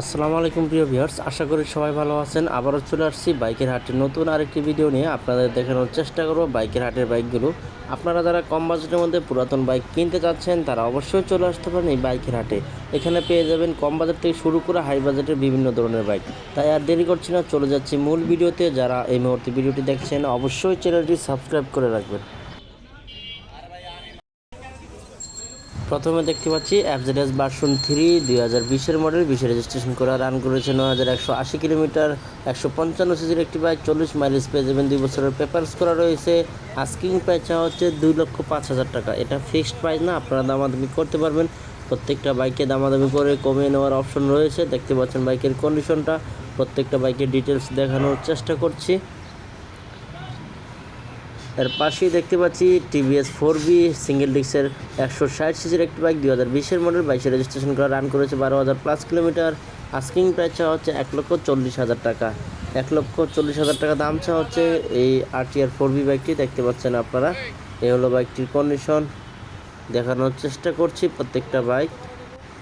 আসসালামু আলাইকুম প্রিয় ভিউয়ার্স, আশা করি সবাই ভালো আছেন। আবারও চলে আসছি বাইকের হাটের নতুন আরেকটি ভিডিও নিয়ে আপনাদের দেখানোর চেষ্টা করব বাইকের হাটের বাইকগুলো। আপনারা যারা কম বাজেটের মধ্যে পুরাতন বাইক কিনতে চাচ্ছেন, তারা অবশ্যই চলে আসতে পারেন এই বাইকের হাটে। এখানে পেয়ে যাবেন কম বাজেট থেকে শুরু করে হাই বাজেটের বিভিন্ন ধরনের বাইক। তাই আর দেরি করছি না, চলে যাচ্ছি মূল ভিডিওতে। যারা এই মুহূর্তে ভিডিওটি দেখছেন, অবশ্যই চ্যানেলটি সাবস্ক্রাইব করে রাখবেন। প্রথমে দেখতে পাচ্ছি এফজেডএস ভার্সন থ্রি দুই হাজার বিশের মডেল বিশে রেজিস্ট্রেশন করা রান করেছে নয় হাজার একশো আশি কিলোমিটার, একশো পঞ্চান্ন সিজির একটি বাইক চল্লিশ মাইলেজ পেয়ে যাবেন। দুই বছরের পেপারস করা রয়েছে। আস্কিং প্রাইস চাওয়া হচ্ছে দুই লক্ষ পাঁচ হাজার টাকা। এটা ফিক্সড প্রাইস না, আপনারা দামাদামি করতে পারবেন। প্রত্যেকটা বাইকে দামাদামি করে কমিয়ে নেওয়ার অপশন রয়েছে। দেখতে পাচ্ছেন বাইকের কন্ডিশনটা প্রত্যেকটা বাইকের ডিটেলস দেখানোর চেষ্টা করছি। এর পাশেই দেখতে পাচ্ছি টিভিএস ফোর বি সিঙ্গেল ডিক্সের একশো ষাট সিজির একটি বাইক, দুই হাজার বিশের মডেল। বাইশে রেজিস্ট্রেশন করা রান করেছে বারো হাজার প্লাস কিলোমিটার আস্কিং প্রাইস চাওয়া হচ্ছে এক লক্ষ চল্লিশ হাজার টাকা। এক লক্ষ চল্লিশ হাজার টাকা দাম চাওয়া হচ্ছে এই আরটিআর ফোর বি বাইকটি, দেখতে পাচ্ছেন আপনারা। এই হলো বাইকটির কন্ডিশন দেখানোর চেষ্টা করছি প্রত্যেকটা বাইক।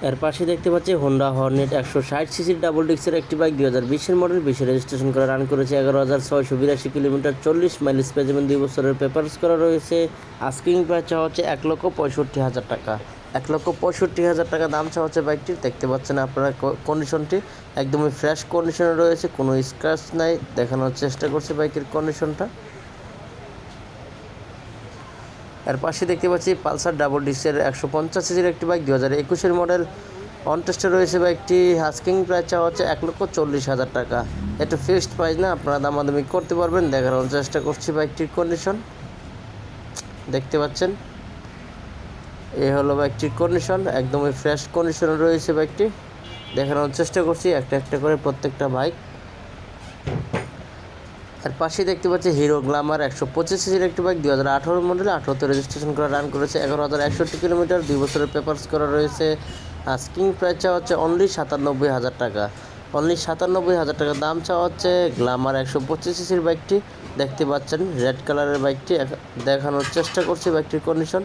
এর পাশে দেখতে পাচ্ছি হোন্ডা হর্নেট একশো ষাট সিসির ডাবল ডিক্সের একটি বাইক দুই হাজার বিশের মডেল বিশে রেজিস্ট্রেশন করা রান করেছে এগারো হাজার ছয়শো বিরাশি কিলোমিটার, চল্লিশ মাইলেজ পেয়ে যাবেন দুই বছরের পেপার্স করা রয়েছে। আস্কিং প্রাইস চাওয়া হচ্ছে এক লক্ষ পঁয়ষট্টি হাজার টাকা। এক লক্ষ পঁয়ষট্টি হাজার টাকা দাম চাওয়া হচ্ছে বাইকটির দেখতে পাচ্ছেন আপনারা কন্ডিশনটি একদমই ফ্রেশ কন্ডিশনে রয়েছে, কোনো স্ক্র্যাচ নাই, দেখানোর চেষ্টা করছে বাইকের কন্ডিশনটা এর পাশে দেখতে পাচ্ছি পালসার ডাবল ডিস্কের একশো পঞ্চাশ সিজির একটি বাইক দু হাজার একুশের মডেল। অন টেস্টে রয়েছে বাইকটি, হাস্কিং প্রাইস চাওয়া হচ্ছে এক লক্ষ চল্লিশ হাজার টাকা। এটা ফিক্সড প্রাইস না, আপনারা দামাদামি করতে পারবেন, দেখানোর চেষ্টা করছি বাইকটির কন্ডিশন দেখতে পাচ্ছেন? এ হলো বাইকটির কন্ডিশন একদমই ফ্রেশ কন্ডিশনে রয়েছে বাইকটি। দেখানোর চেষ্টা করছি, একটা একটা করে প্রত্যেকটা বাইক। আর পাশেই দেখতে পাচ্ছি হিরো গ্লামার একশো পঁচিশ সিজির একটি বাইক দুই হাজার আঠারো মডেলে আঠারোতে রেজিস্ট্রেশন করা রান করেছে, এগারো হাজার একষট্টি কিলোমিটার দুই বছরের পেপার্স করা রয়েছে। আস্কিং প্রাইস চাওয়া হচ্ছে অনলি সাতানব্বই হাজার টাকা। অনলি সাতানব্বই হাজার টাকা দাম চাওয়া হচ্ছে গ্লামার একশো পঁচিশ সিসির বাইকটি দেখতে পাচ্ছেন রেড কালারের বাইকটি দেখানোর চেষ্টা করছি বাইকটির কন্ডিশন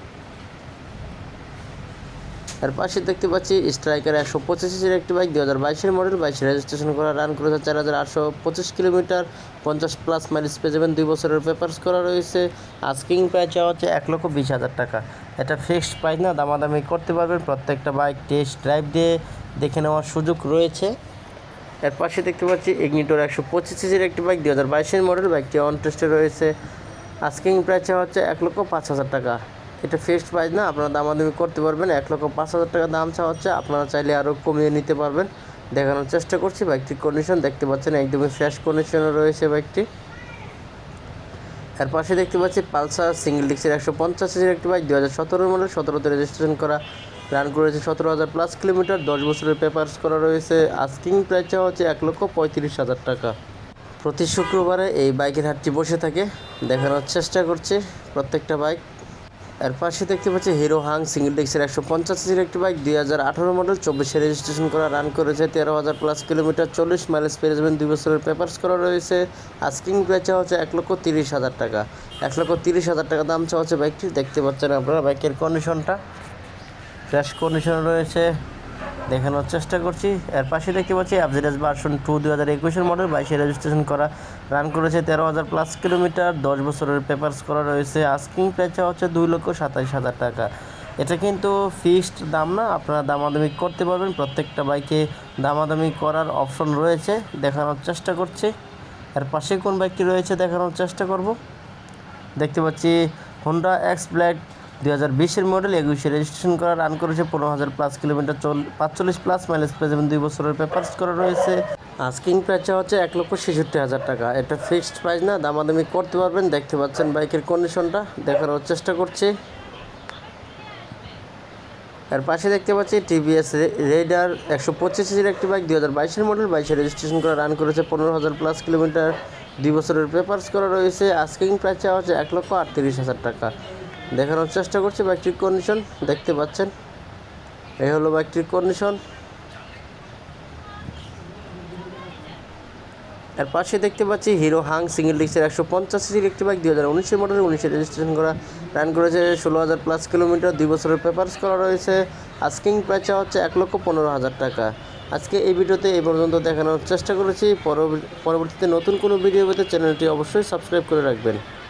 এর পাশে দেখতে পাচ্ছি স্ট্রাইকার একশো পঁচিশ সিসির একটি বাইক দু হাজার বাইশের মডেল, বাইশে রেজিস্ট্রেশন করা রান করেছে চার হাজার আটশো পঁচিশ কিলোমিটার, পঞ্চাশ প্লাস মাইলেজ পেয়ে যাবেন, দুই বছরের পেপার্স করা রয়েছে। আস্কিং প্রাইস চাওয়া হচ্ছে এক লক্ষ বিশ হাজার টাকা। এটা ফিক্সড প্রাইস না, দামাদামি করতে পারবেন, প্রত্যেকটা বাইক টেস্ট ড্রাইভ দিয়ে দেখে নেওয়ার সুযোগ রয়েছে। এর পাশে দেখতে পাচ্ছি ইগনিটোর একশো পঁচিশ সিসির একটি বাইক দু হাজার বাইশের মডেল বাইকটি অন টেস্টে রয়েছে। আস্কিং প্রাইস চাওয়া হচ্ছে এক লক্ষ পাঁচ হাজার টাকা। এটা ফিক্সড প্রাইস না, আপনারা দামাদামি করতে পারবেন। এক লক্ষ পাঁচ হাজার টাকা দাম চাওয়া হচ্ছে, আপনারা চাইলে আরও কমিয়ে নিতে পারবেন। দেখানোর চেষ্টা করছি বাইকটির কন্ডিশন দেখতে পাচ্ছেন, একদমই ফ্রেশ কন্ডিশনে রয়েছে বাইকটি। এর পাশে দেখতে পাচ্ছি পালসার সিঙ্গেল ডিক্সের একশো পঞ্চাশ সিজির একটি বাইক দু হাজার সতেরো মডেল সতেরোতে রেজিস্ট্রেশন করা রান করেছে সতেরো হাজার প্লাস কিলোমিটার দশ বছরের পেপার্স করা রয়েছে। আস্কিং প্রাইস চাওয়া হচ্ছে এক লক্ষ পঁয়ত্রিশ হাজার টাকা। প্রতি শুক্রবারে এই বাইকের হাটটি বসে থাকে, দেখানোর চেষ্টা করছে, প্রত্যেকটা বাইক এর পাশে দেখতে পাচ্ছি হিরো হাং সিঙ্গেল ডিক্সের একশো পঞ্চাশ সিসির একটি বাইক, দুই হাজার আঠারো মডেল চব্বিশে রেজিস্ট্রেশন করা রান করেছে, তেরো হাজার প্লাস কিলোমিটার চল্লিশ মাইলেজ পেয়ে দুই বছরের পেপার্স করা রয়েছে। আস্কিং প্রাইস হচ্ছে এক লক্ষ তিরিশ হাজার টাকা। এক লক্ষ তিরিশ হাজার টাকা দাম চাওয়া হচ্ছে বাইকটি দেখতে পাচ্ছেন আপনারা বাইকের কন্ডিশনটা ফ্রেশ কন্ডিশন রয়েছে। দেখানোর চেষ্টা করছি। এর পাশে দেখতে পাচ্ছি অ্যাভজেডেস ভার্সন টু দু হাজার একুশের মডেল বাইশে রেজিস্ট্রেশন করা রান করেছে তেরো হাজার প্লাস কিলোমিটার দশ বছরের পেপার্স করা রয়েছে। আস্কিং প্রাইস হচ্ছে দুই লক্ষ সাতাশ হাজার টাকা। এটা কিন্তু ফিক্সড দাম না, আপনারা দামাদামি করতে পারবেন। প্রত্যেকটা বাইকে দামাদামি করার অপশন রয়েছে, দেখানোর চেষ্টা করছি। এর পাশে কোন বাইকটি রয়েছে, দেখানোর চেষ্টা করব। দেখতে পাচ্ছি হোন্ডা এক্স ব্ল্যাক দুই হাজার বিশের মডেল একুশে রেজিস্ট্রেশন করা রান করেছে পনেরো হাজার প্লাস কিলোমিটার চল পাঁচচল্লিশ প্লাস মাইলেজ পেয়ে এবং দুই বছরের পেপার্স করা রয়েছে। আস্কিং প্রাইস হচ্ছে এক লক্ষ ছেষট্টি হাজার টাকা। এটা ফিক্সড প্রাইস না, দামাদামি করতে পারবেন, দেখতে পাচ্ছেন বাইকের কন্ডিশনটা দেখানোর চেষ্টা করছি। এর পাশে দেখতে পাচ্ছি টিভিএস রেডার একশো পঁচিশ একটি বাইক দুই হাজার বাইশের মডেল বাইশে রেজিস্ট্রেশন করা রান করেছে পনেরো হাজার প্লাস কিলোমিটার দুই বছরের পেপার্স করা রয়েছে। আস্কিং প্রাইস হচ্ছে এক লক্ষ আটত্রিশ হাজার টাকা। দেখানোর চেষ্টা করছি বাইকটির কন্ডিশন দেখতে পাচ্ছেন। এই হলো বাইকটির কন্ডিশন এর পাশে দেখতে পাচ্ছি হিরো হাং সিঙ্গেল ডিক্সের একশো পঞ্চাশ সিজির একটি বাইক দুই হাজার উনিশের মডেল উনিশে রেজিস্ট্রেশন করা। রান করেছে ষোলো হাজার প্লাস কিলোমিটার দুই বছরের পেপার্স করা রয়েছে। আস্কিং প্রাইস হচ্ছে এক লক্ষ পনেরো হাজার টাকা। আজকে এই ভিডিওতে এই পর্যন্ত দেখানোর চেষ্টা করেছি। পরবর্তী- পরবর্তীতে নতুন কোনো ভিডিও পেতে চ্যানেলটি অবশ্যই সাবস্ক্রাইব করে রাখবেন।